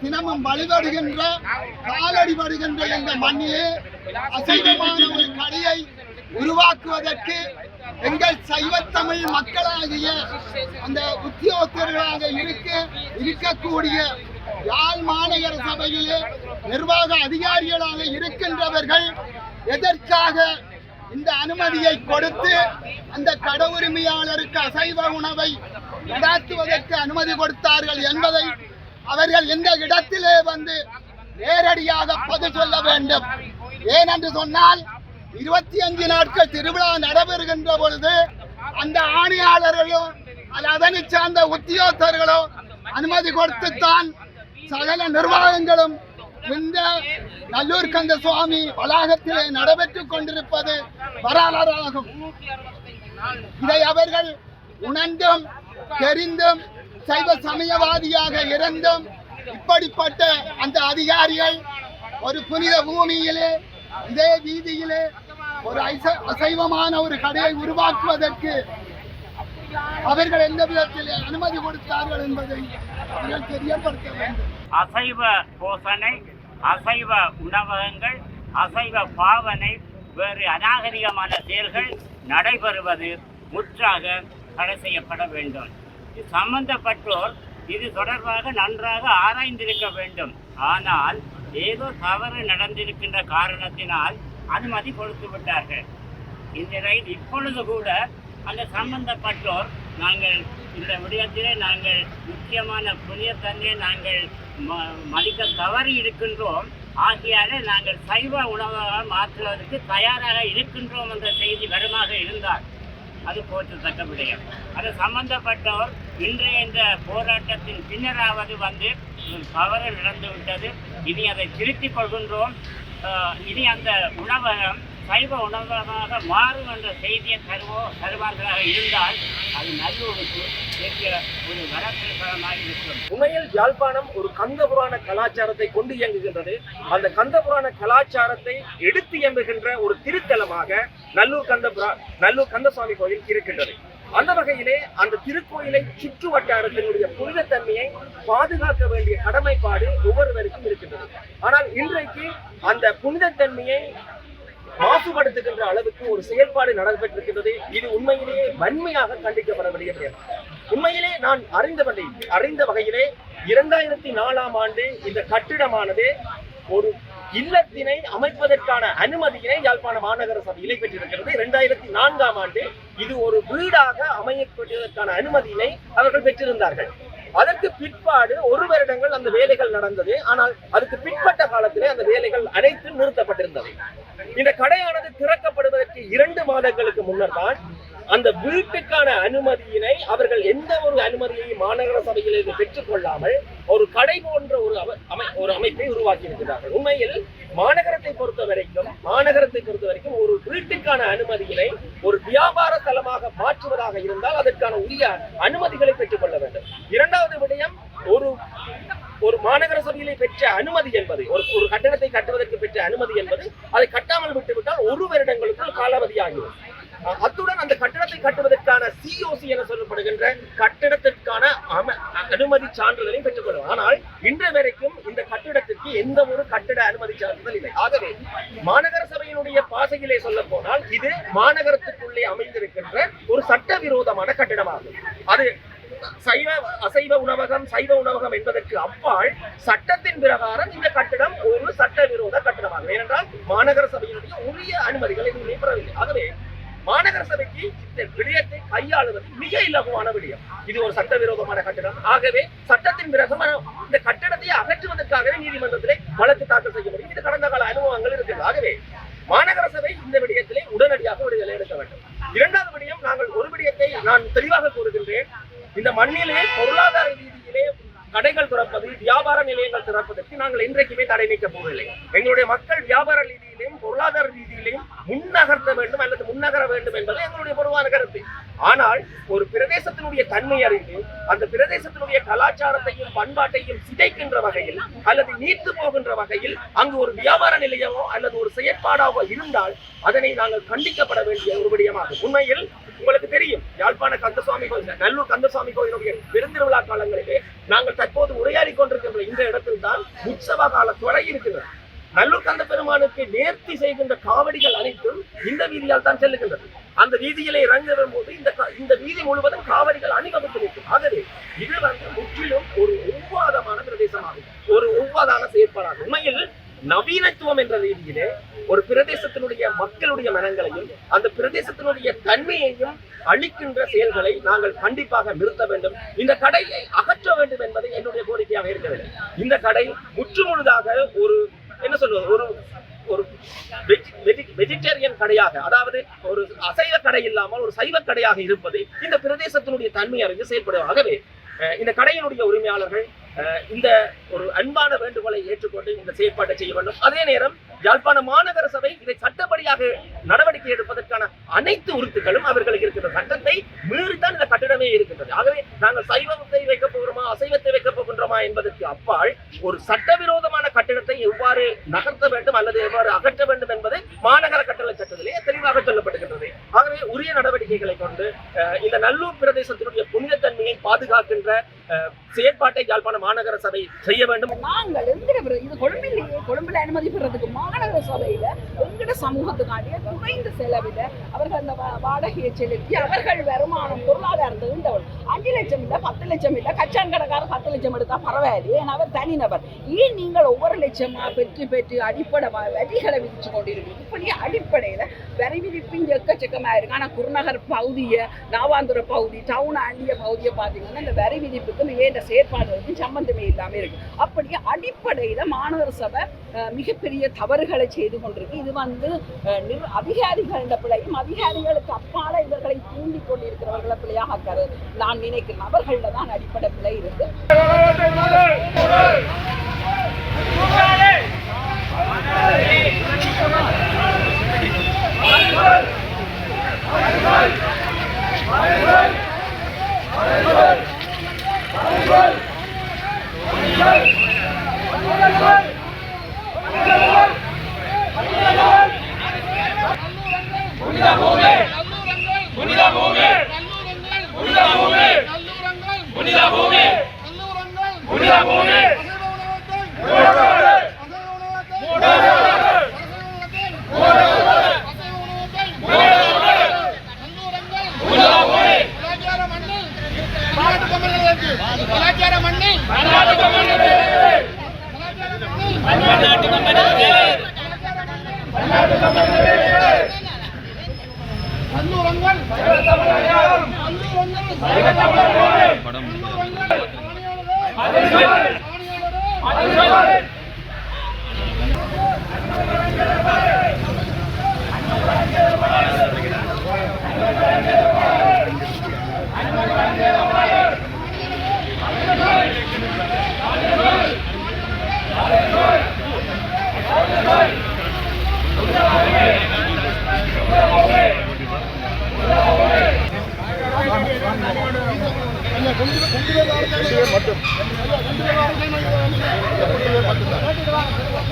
தினமும் வழிபடுகின்ற காலடிபடுகின்ற இந்த மண்ணிலே அசைவமான ஒரு கடையை உருவாக்குவதற்கு எங்கள் சைவத்தமிழ் மக்களாகிய அந்த உத்தியோகத்தர்களாக இருக்க இருக்கக்கூடிய யாழ் மாநகர சபையிலே நிர்வாக அதிகாரிகளாக இருக்கின்றவர்கள் எதற்காக இந்த அனுமதியை கொடுத்து அந்த கட உரிமையாளருக்கு அசைவ உணவை நடாத்துவதற்கு அனுமதி கொடுத்தார்கள் என்பதை அவர்கள் இந்த இடத்திலே வந்து நேரடியாக பதில் சொல்ல வேண்டும். ஏனென்று சொன்னால் இருபத்தி அஞ்சு நாட்கள் திருவிழா நடைபெறுகின்ற பொழுது அந்த ஆணையாளர்களும் அதனை சார்ந்த உத்தியோகத்தர்களும் அனுமதி கொடுத்துத்தான் சகல நிர்வாகங்களும் இந்த நல்லூர் கந்த சுவாமி வளாகத்திலே நடைபெற்றுக் கொண்டிருப்பது வரலாறாகும். இதை அவர்கள் உணர்ந்தும் தெரிந்தும் சைவ சமயவாதியாக இருந்தும் இப்படிப்பட்ட அந்த அதிகாரிகள் ஒரு புனித பூமியிலே இதே வீதியிலே ஒரு அசைவமான ஒரு கடையை உருவாக்குவதற்கு அவர்கள் எந்த விதத்தில் அனுமதி கொடுத்தார்கள் என்பதை அவர்கள் தெரியப்படுத்த வேண்டும். அசைவ போசனை அசைவ உணவகங்கள் அசைவ பாவனை வேறு அநாகரிகமான செயல்கள் நடைபெறுவது முற்றாக தடை செய்யப்பட வேண்டும். சம்பந்தப்பட்டோர் இது தொடர்பாக நன்றாக ஆராய்ந்திருக்க வேண்டும். ஆனால் ஏதோ தவறு நடந்திருக்கின்ற காரணத்தினால் அனுமதி கொடுத்து விட்டார்கள். இந்த ரயில் இப்பொழுது கூட அந்த சம்பந்தப்பட்டோர் நாங்கள் இந்த விடயத்திலே நாங்கள் முக்கியமான புனியத்தன்மையை நாங்கள் ம- மதிக்க தவறி இருக்கின்றோம். ஆகையாலே நாங்கள் சைவ உணவாக மாற்றுவதற்கு தயாராக இருக்கின்றோம் என்ற செய்தி வருமாக இருந்தார் அது போற்றத்தக்க விடயம். அது சம்பந்தப்பட்டவர் இன்றைய இந்த போராட்டத்தின் பின்னராவது வந்து தவறு நடந்துவிட்டது இனி அதை திருத்திக் கொள்கின்றோம். இனி அந்த உணவகம் சைவ உணவகமாக மாறும் என்ற செய்தியை தருவோ தருவார்களாக இருந்தால் அது நல்லூருக்கு பெரிய ஒரு வரப்பிரசாதமாக இருக்கும். உண்மையில் யாழ்ப்பாணம் ஒரு கந்த புராண கலாச்சாரத்தை கொண்டு இயங்குகின்றது. அந்த கந்த புராண கலாச்சாரத்தை எடுத்து இயங்குகின்ற ஒரு திருத்தலமாக நல்லூர் கந்தபுரா நல்லூர் கந்தசுவாமி கோயில் இருக்கின்றது. அந்த வகையிலே அந்த திருக்கோயிலை சுற்று வட்டாரத்தினுடைய புனிதத்தன்மையை பாதுகாக்க வேண்டிய கடமைப்பாடு ஒவ்வொருவருக்கும் இருக்கின்றது. ஆனால் இன்றைக்கு அந்த புனிதத்தன்மையை மாசுபடுத்துகின்ற அளவுக்கு ஒரு செயல்பாடு நடைபெற்றிருக்கின்றது. இது உண்மையிலேயே வன்மையாக கண்டிக்கப்பட வேண்டிய உண்மையிலே நான் அறிந்த வகை அறிந்த வகையிலே இரண்டாயிரத்தி நாலாம் ஆண்டு இந்த கட்டிடமானது ஒரு இல்லத்தினை அமைப்பதற்கான அனுமதியினை யாழ்ப்பாண மாநகர சபையிலே பெற்றிருக்கிறது. இரண்டாயிரத்தி நான்காம் ஆண்டு இது ஒரு வீடாக அமையப்படுவதற்கான அனுமதியினை அவர்கள் பெற்றிருந்தார்கள். அதற்கு பிற்பாடு ஒரு வருடங்கள் அந்த வேலைகள் நடந்தது. ஆனால் அதுக்கு பிற்பட்ட காலத்திலே அந்த வேலைகள் அனைத்தும் நிறுத்தப்பட்டிருந்தது. இந்த கடையானது திறக்கப்படுவதற்கு இரண்டு மாதங்களுக்கு முன்னர் தான் அந்த வீட்டுக்கான அனுமதியினை அவர்கள் எந்த ஒரு அனுமதியையும் மாநகர சபையிலிருந்து பெற்றுக் கொள்ளாமல் ஒரு கடை போன்ற ஒரு அமை ஒரு அமைப்பை உருவாக்கி இருக்கிறார்கள் உண்மையில் மாநகரத்தை பொறுத்த வரைக்கும் மாநகரத்தை பொறுத்த வரைக்கும் ஒரு வீட்டுக்கான அனுமதியினை ஒரு வியாபார தலமாக மாற்றுவதாக இருந்தால் அதற்கான உரிய அனுமதிகளை பெற்றுக் கொள்ள வேண்டும் இரண்டாவது விடயம் ஒரு ஒரு மாநகர சபையிலே பெற்ற அனுமதி என்பது ஒரு ஒரு கட்டடத்தை கட்டுவதற்கு பெற்ற அனுமதி என்பது அதை கட்டாமல் விட்டுவிட்டால் ஒரு வருடங்களுக்குள் காலாவதியாகிவிடும். அத்துடன் அந்த கட்டடத்தை கட்டுவதற்கான சிஓசி என சொல்லப்படுகின்ற கட்டடத்திற்கான அம- அனுமதி சான்றிதழையும் பெற்றுக்கொள்ளும். ஆனால் இன்று வரைக்கும் இந்த கட்டிடத்திற்கு எந்த ஒரு கட்டிட அனுமதி சான்றிதழ் இல்லை. ஆகவே மாநகர சபையினுடைய பாசையிலே சொல்ல போனால் இது மாநகரத்துக்குள்ளே அமைந்திருக்கின்ற ஒரு சட்டவிரோதமான கட்டிடமாகும். அது சைவ அசைவ உணவகம் சைவ உணவகம் என்பதற்கு அப்பால் சட்டத்தின் பிரகாரம் இந்த கட்டிடம் ஒரு சட்டவிரோத கட்டிடமாகும். ஏனென்றால் மாநகர சபையினுடைய உரிய அனுமதிகள் எதுவுமே பெறவில்லை ஆகவே மாநகர சபைக்கு இந்த விடயத்தை கையாளுவது மிக இலகுவான விடயம். இது ஒரு சட்டவிரோதமான கட்டிடம். ஆகவே சட்டத்தின் பிரகாரம் இந்த கட்டடத்தை அகற்றுவதற்காகவே நீதிமன்றத்திலே வழக்கு தாக்கல் செய்ய முடியும் இது கடந்த கால அனுபவங்கள் இருக்கிறது ஆகவே மாநகர சபை இந்த விடயத்திலே உடனடியாக விடுதலை எடுக்க வேண்டும். இரண்டாவது விடயம் நாங்கள் ஒரு விடயத்தை நான் தெளிவாக கூறுகிறேன். இந்த மண்ணிலே பொருளாதார ரீதியிலே கடைகள் திறப்பது வியாபார நிலையங்கள் திறப்பதற்கு நாங்கள் இன்றைக்குமே தடை நீக்க போவதில்லை. எங்களுடைய மக்கள் வியாபார ரீதியிலையும் பொருளாதார ரீதியிலையும் முன்னகர்த்த வேண்டும் அல்லது முன்னகர வேண்டும் என்பது எங்களுடைய பொதுவான கருத்து. ஆனால் ஒரு பிரதேசத்தினுடைய தன்மை அறிந்து அந்த பிரதேசத்தினுடைய கலாச்சாரத்தையும் பண்பாட்டையும் சிதைக்கின்ற வகையில் அல்லது நீத்து போகின்ற வகையில் அங்கு ஒரு வியாபார நிலையமோ அல்லது ஒரு செயற்பாடாகவோ இருந்தால் அதனை நாங்கள் கண்டிக்கப்பட வேண்டிய ஒரு விடயமாகும். உண்மையில் உங்களுக்கு தெரியும் யாழ்ப்பாண கந்தசுவாமி கோயில் நல்லூர் கந்தசுவாமி கோயிலுடைய பெருந்திருவிழா காலங்களிலே நாங்கள் தற்போது உரையாடி கொண்டிருக்கின்ற இந்த இடத்தில் தான் உற்சவ கால தொடங்கி இருக்கிறது. நல்லூர் கந்த பெருமானுக்கு நேர்த்தி செய்கின்ற காவடிகள் அனைத்தும் இந்த வீதியால் தான் செல்லுகின்றது. அந்த வீதியிலே இறங்குகிற போது இந்த இந்த வீதி முழுவதும் காவடிகள் அணிவகுத்து நிற்கும். ஆகவே இது வந்து முற்றிலும் ஒரு ஒவ்வாதமான பிரதேசமாகும். ஒரு ஒவ்வாதான செயற்பாடாகும். உண்மையில் நவீனத்துவம் என்ற ரீதியிலே ஒரு பிரதேசத்தினுடைய மக்களுடைய மனங்களையும் அந்த பிரதேசத்தினுடைய தன்மையையும் அழிக்கின்ற செயல்களை நாங்கள் கண்டிப்பாக நிறுத்த வேண்டும். இந்த கடையை அகற்ற வேண்டும் என்பது என்னுடைய கோரிக்கையாக இருக்கிறது இந்த கடை முற்றுமுழுதாக ஒரு என்ன சொல்வது ஒரு ஒரு வெஜிடேரியன் கடையாக அதாவது ஒரு அசைவ கடை இல்லாமல் ஒரு சைவ கடையாக இருப்பது இந்த பிரதேசத்தினுடைய தன்மை அறிந்து செயல்படும் ஆகவே இந்த கடையினுடைய உரிமையாளர்கள் இந்த ஒரு அன்பான வேண்டுகோளை ஏற்றுக்கொண்டு இந்த செயற்பாட்டை செய்ய வேண்டும். அதே நேரம் யாழ்ப்பாண மாநகர சபை இதை சட்டப்படியாக நடவடிக்கை எடுப்பதற்கான அனைத்து உறுத்துகளும் அவர்களுக்கு இருக்கிற சட்டத்தை மீறித்தான் இந்த கட்டிடமே இருக்கின்றது. ஆகவே நாங்கள் சைவத்தை வைக்கப் போகிறோமா அசைவத்தை வைக்கப் போகின்றோமா என்பதற்கு அப்பால் ஒரு சட்டவிரோதமான கட்டிடத்தை எவ்வாறு நகர்த்த வேண்டும் அல்லது எவ்வாறு அகற்ற வேண்டும் என்பது மாநகர கட்டளை சட்டத்திலே தெளிவாக சொல்லப்படுகின்றது ஆகவே உரிய நடவடிக்கைகளை கொண்டு இந்த நல்லூர் பிரதேசத்தினுடைய புனிதத்தன்மையை பாதுகாக்கின்ற செயற்பாட்டை யாழ்ப்பாணம் மாநகர சபை செய்ய வேண்டும். நாங்கள் எங்கிட்ட இது கொழும்பில் கொழும்பில் அனுமதி பெறதுக்கு மாநகர சபையில எங்கிட்ட சமூகத்துக்காண்டிய குறைந்த செலவில் அவர்கள் அந்த வா- வாடகையை செலுத்தி அவர்கள் வருமானம் பொருளாதாரத்தை ஈண்டவர் அஞ்சு லட்சம் இல்லை பத்து லட்சம் இல்லை கச்சான் கடைக்காரர் பத்து லட்சம் எடுத்தா பரவாயில்லை ஏன்னா அவர் தனிநபர்? ஏன் நீங்கள் ஒவ்வொரு லட்சமா பெற்று பெற்று அடிப்படை வரிகளை விதிச்சு கொண்டிருக்கீங்க இப்படி அடிப்படையில வரி விதிப்பு இங்கே எக்கச்சக்கமாக இருக்கு. ஆனால் குருநகர் பகுதியை நாவாந்துர பகுதி டவுன் ஆண்டிய பகுதியை பார்த்தீங்கன்னா இந்த வரி விதிப்புக்கு ஏற்ற வந்து சம்பந்தமே இல்லாம இருக்கு. அப்படி அடிப்படையில மாணவர் சபை அஹ், மிகப்பெரிய தவறுகளை செய்து கொண்டிருக்கு. இது வந்து அஹ், நிர் அதிகாரிகளின் அதிகாரிகளுக்கு அப்பால இவர்களை தூண்டி கொண்டிருக்கிறவர்களை பிள்ளையாக நான் நினைக்கிறேன். அவர்கள்ல தான் அடிப்படை பிள்ளை இருக்கு.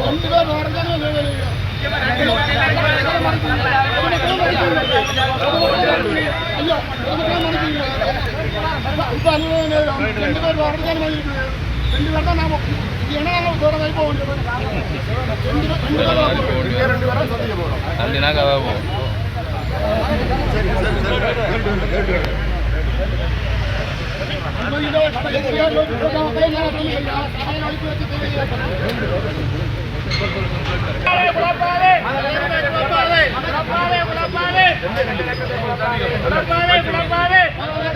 ரெண்டு பேர் வரதானே ஐயா இப்ப ரெண்டு பேர் தான் நாம தூரம் வைப்போம் ரெண்டு பேர்